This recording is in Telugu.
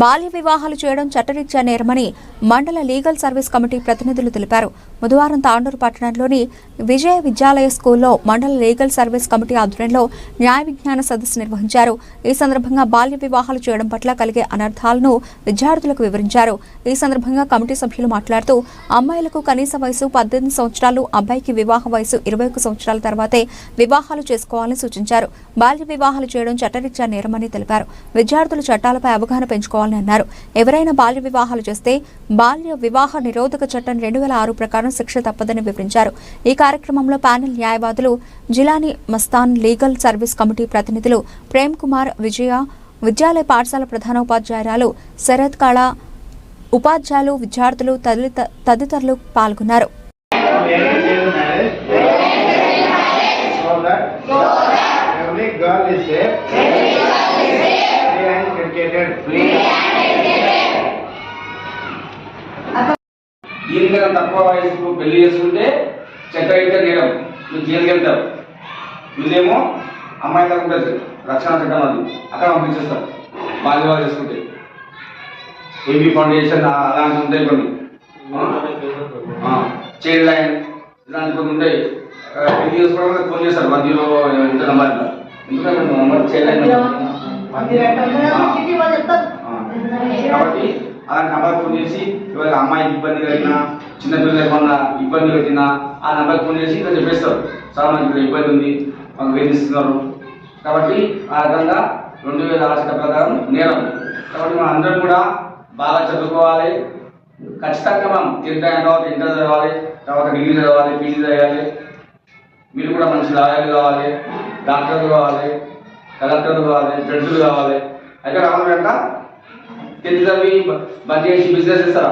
బాల్య వివాహాలు చేయడం చట్టరీత్యా నేరమని మండల లీగల్ సర్వీస్ కమిటీ ప్రతినిధులు తెలిపారు. బుధవారం తాండూరు పట్టణంలోని విజయ విద్యాలయ స్కూల్లో మండల లీగల్ సర్వీస్ కమిటీ ఆధ్వర్యంలో న్యాయ విజ్ఞాన సదస్సు నిర్వహించారు. ఈ సందర్భంగా బాల్య వివాహాలు చేయడం పట్ల కలిగే అనర్థాలను విద్యార్థులకు వివరించారు. ఈ సందర్భంగా కమిటీ సభ్యులు మాట్లాడుతూ అమ్మాయిలకు కనీస వయసు పద్దెనిమిది సంవత్సరాలు అబ్బాయికి వివాహ వయసు ఇరవై ఒక సంవత్సరాల తర్వాతే వివాహాలు చేసుకోవాలని సూచించారు. బాల్య వివాహాలు చేయడం చట్టరీత్యా నేరమని తెలిపారు. విద్యార్థులు చట్టాలపై అవగాహన పెంచుకోవాలి అన్నారు ఎవరైనా బాల్య వివాహాలు చేస్తే బాల్య వివాహ నిరోధక చట్టం రెండు వేల ఆరు ప్రకారం శిక్ష తప్పదని వివరించారు. ఈ కార్యక్రమంలో ప్యానెల్ న్యాయవాదులు Jilani Mastan legal service committee ప్రతినిధులు ప్రేమ్ కుమార్ విజయ విద్యాలయ పాఠశాల ప్రధాన ఉపాధ్యాయురాలు శరత్ కళ ఉపాధ్యాయులు విద్యార్థులు తదితరులు పాల్గొన్నారు. దీనికన్నా తక్కువ వయసుకు పెళ్ళి చేసుకుంటే చెక్క అయితే నేరం నువ్వు జైలుకి వెళ్తావు. వీళ్ళేమో అమ్మాయి తక్కువ ఉంటుంది రక్షణ చట్టం అది. అక్కడ పంపించేస్తారు బాల్య వివాహాలు చేసుకుంటే. ఏబీ ఫౌండేషన్ అలాంటివి ఉంటాయి కొన్ని. చైల్డ్ లైన్ ఇలాంటి కొన్ని ఉంటాయి. పెళ్ళి చేసుకోవడం ఫోన్ చేస్తారు. జీరో ఇంత నంబర్ ఇట్లా ఎందుకంటే నంబర్ చైల్డ్ లైన్ కాబట్టి అలాంటి నెంబర్ ఫోన్ చేసి ఇవాళ అమ్మాయికి ఇబ్బంది కలిగినా చిన్నపిల్లలు ఏమన్నా ఇబ్బంది పెట్టినా ఆ నెంబర్కి ఫోన్ చేసి ఇక్కడ చెప్పేస్తారు. చాలా మంది ఇక్కడ ఇబ్బంది ఉంది మాకు వేధిస్తున్నారు కాబట్టి ఆ విధంగా రెండు వేల ఆరు చట్ట ప్రకారం నేరం. కాబట్టి మనం అందరం కూడా బాగా చదువుకోవాలి. ఖచ్చితంగా మనం టెన్త్ అయిన తర్వాత ఇంటర్ చదవాలి తర్వాత డిగ్రీ చదవాలి పీజీ చదవాలి. మీరు కూడా మంచి లాయర్లు కావాలి డాక్టర్లు కావాలి కలెక్టర్లు కావాలి జడ్జులు కావాలి. అయితే రావాలి వెంట టెన్త్ చదివి బంద్ చేసి బిజినెస్ చేస్తారా